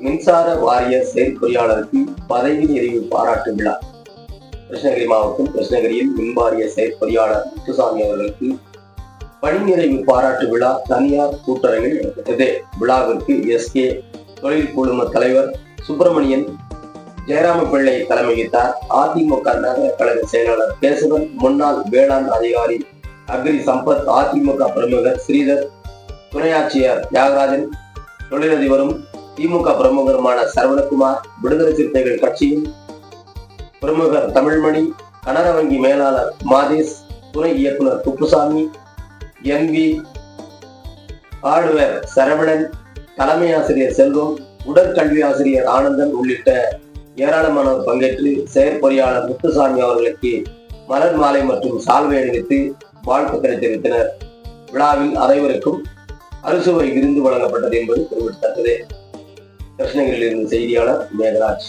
மின்சார வாரிய செயற்பொறியாளருக்கு பதவி நிறைவு பாராட்டு விழா. கிருஷ்ணகிரி மாவட்டம் கிருஷ்ணகிரியில் மின்வாரிய செயற்பொறியாளர் முத்துசாமி அவர்களுக்கு பணி நிறைவு பாராட்டு விழா தனியார் கூட்டரங்கில் நடைபெற்றது. விழாவிற்கு எஸ்கே தொழில் குழும தலைவர் சுப்பிரமணியன் ஜெயராம பிள்ளை தலைமை அதிமுக நகர கழக செயலாளர் கேசவன் முன்னாள் வேளாண் அதிகாரி அக்ரி சம்பத் அதிமுக பிரமுகர் ஸ்ரீதர் துணையாட்சியர் தியாகராஜன் தொழிலதிபரும் திமுக பிரமுகருமான சரவணகுமார் விடுதலை சிறுத்தைகள் கட்சியின் பிரமுகர் தமிழ்மணி கனர வங்கி மேலாளர் மாதேஷ் துணை இயக்குனர் Kuppusamy N V hardware Saravanan தலைமை ஆசிரியர் செல்வம் உடற்கல்வி ஆசிரியர் ஆனந்தன் உள்ளிட்ட ஏராளமானோர் பங்கேற்று செயற்பொறியாளர் முத்துசாமி அவர்களுக்கு மலர் மாலை மற்றும் சால்வை அணிவித்து வாழ்த்துக்களை தெரிவித்தனர். விழாவில் அனைவருக்கும் அரசுவை விருந்து வழங்கப்பட்டது என்பது குறிப்பிடத்தக்கது. கிருஷ்ணகிரியில் இருந்து செய்தியாளர் மேகராஜ்.